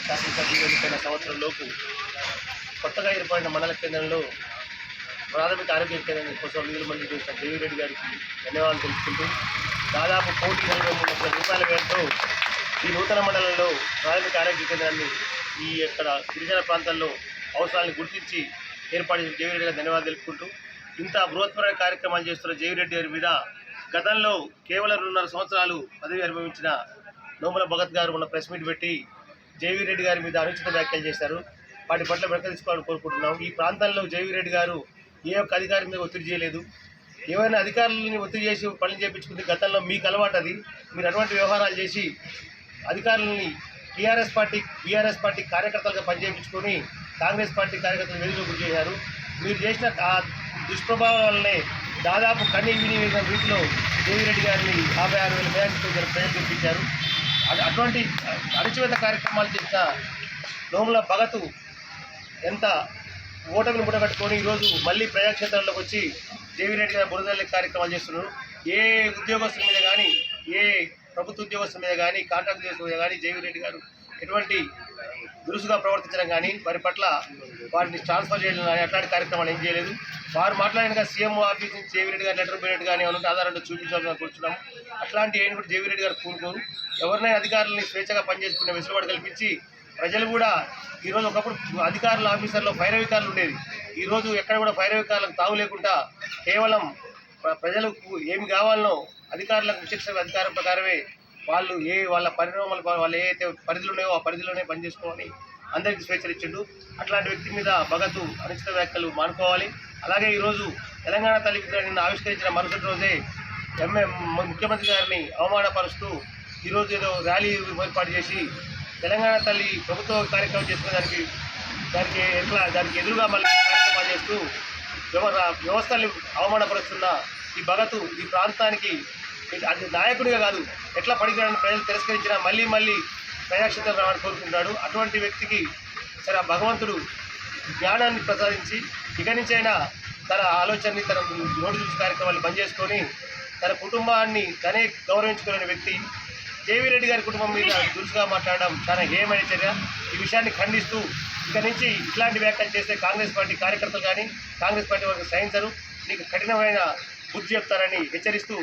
శాసనసభ్యులు ఎన్నికైన సంవత్సరంలోపు కొత్తగా ఏర్పడిన మండల కేంద్రంలో ప్రాథమిక ఆరోగ్య కేంద్రం కోసం నిధులు మంజూరు చేసిన దేవిరెడ్డి గారికి ధన్యవాదాలు తెలుపుకుంటూ దాదాపు కోటి నలభై మూడు లక్షల రూపాయల వ్యయంతో ఈ నూతన మండలంలో ప్రాథమిక ఆరోగ్య కేంద్రాన్ని ఈ ఇక్కడ గిరిజన ప్రాంతాల్లో అవసరాలను గుర్తించి ఏర్పాటు చేసిన జేవిరెడ్డి గారు ధన్యవాదాలు తెలుపుకుంటూ ఇంత బృహత్పరమైన కార్యక్రమాలు చేస్తున్న జేవిరెడ్డి గారి మీద గతంలో కేవలం రెండున్నర సంవత్సరాలు పదవి అనుభవించిన నోముల భగత్ గారు మొన్న ప్రెస్ మీట్ పెట్టి జేవీ రెడ్డి గారి మీద అనుచిత వ్యాఖ్యలు చేశారు. వాటి పట్ల వెనక తీసుకోవాలని కోరుకుంటున్నాం. ఈ ప్రాంతంలో జేవీ రెడ్డి గారు ఏ ఒక్క అధికారి మీద ఒత్తిడి చేయలేదు. ఏమైనా అధికారులని ఒత్తిడి చేసి పనులు చేయించుకుంది గతంలో మీకు అలవాటు అది మీరు అటువంటి వ్యవహారాలు చేసి అధికారులని టీఆర్ఎస్ పార్టీ బీఆర్ఎస్ పార్టీ కార్యకర్తలుగా పనిచేయించుకొని కాంగ్రెస్ పార్టీ కార్యకర్తలు వెలుగు గురి చేశారు. మీరు చేసిన ఆ దుష్ప్రభావాలనే దాదాపు కన్నీ వినియోగం వీటిలో రీతిలో దేవిరెడ్డి గారిని యాభై ఆరు వేల మేరకు ప్రజలు అటువంటి అణచివేత కార్యక్రమాలు చేసిన నోముల భగతు ఎంత ఓటమిని ముడగట్టుకొని ఈరోజు మళ్ళీ ప్రజాక్షేత్రంలోకి వచ్చి దేవిరెడ్డి గారి బురదల్లి కార్యక్రమాలు చేస్తున్నారు ఏ ఉద్యోగస్తుల మీద కానీ ఏ ప్రభుత్వ ఉద్యోగస్తుల మీద కానీ కాంట్రాక్ట్ ఉద్యోగస్తుల మీద కానీ జేవిరెడ్డి గారు ఎటువంటి దురుసుగా ప్రవర్తించడం కానీ వారి పట్ల వారిని ట్రాన్స్ఫర్ చేయడం కానీ అట్లాంటి కార్యక్రమాలు ఏం చేయలేదు. వారు మాట్లాడిన సీఎం ఆఫీస్ నుంచి జేవిరెడ్డి గారు లెటర్ పోయినట్టు కానీ ఏమైనా ఆధారాలు చూపించాలని కూర్చున్నాం. అట్లాంటి ఏంటి కూడా జేవిరెడ్డి గారు కూరుకోరు. ఎవరినైనా అధికారులని స్వేచ్ఛగా పనిచేసుకునే వెసులుబాటు కల్పించి ప్రజలు కూడా ఈరోజు ఒకప్పుడు అధికారుల ఆఫీసర్లో పైరవికారులు ఉండేది ఈరోజు ఎక్కడ కూడా పైరవికారులకు తావు లేకుండా కేవలం ప్రజలకు ఏమి కావాలనో అధికారులకు విచక్షణ అధికారం ప్రకారమే వాళ్ళు ఏ వాళ్ళ పరిణామాలు వాళ్ళు ఏ పరిధిలో ఉన్నాయో ఆ పరిధిలోనే పనిచేసుకోవాలి అందరికీ స్వేచ్ఛలు ఇచ్చిండు. అట్లాంటి వ్యక్తి మీద భగతు అనుచిత వ్యాఖ్యలు మానుకోవాలి. అలాగే ఈరోజు తెలంగాణ తల్లి నిన్న ఆవిష్కరించిన మరుసటి రోజే ఎంఏ ముఖ్యమంత్రి గారిని అవమానపరుస్తూ ఈరోజు ఏదో ర్యాలీ ఏర్పాటు చేసి తెలంగాణ తల్లి ప్రభుత్వ కార్యక్రమం చేసుకునే దానికి దానికి ఎట్లా దానికి ఎదురుగా మళ్ళీ కార్యక్రమాలు చేస్తూ వ్యవ- వ్యవస్థల్ని అవమానపరుస్తున్న ఈ భగతు ఈ ప్రాంతానికి అది నాయకుడిగా కాదు ఎట్లా పడిపోయాడని ప్రజలు తిరస్కరించినా మళ్ళీ మళ్ళీ ప్రజాక్షేత్రం రావాలని కోరుకుంటాడు అటువంటి వ్యక్తికి సరే భగవంతుడు జ్ఞానాన్ని ప్రసాదించి ఇక నుంచైనా తన ఆలోచనని తన నోటి చూసి కార్యక్రమాలు బంద్ చేసుకొని తన కుటుంబాన్ని తనే గౌరవించుకునే వ్యక్తి. జేవీ రెడ్డి గారి కుటుంబం మీద దురుసుగా మాట్లాడడం చాలా హేయమైన చర్య. ఈ విషయాన్ని ఖండిస్తూ ఇక నుంచి ఇట్లాంటి వ్యాఖ్యలు చేస్తే కాంగ్రెస్ పార్టీ కార్యకర్తలు కానీ కాంగ్రెస్ పార్టీ వారికి సహించరు. నీకు కఠినమైన బుద్ధి చెప్తారని హెచ్చరిస్తూ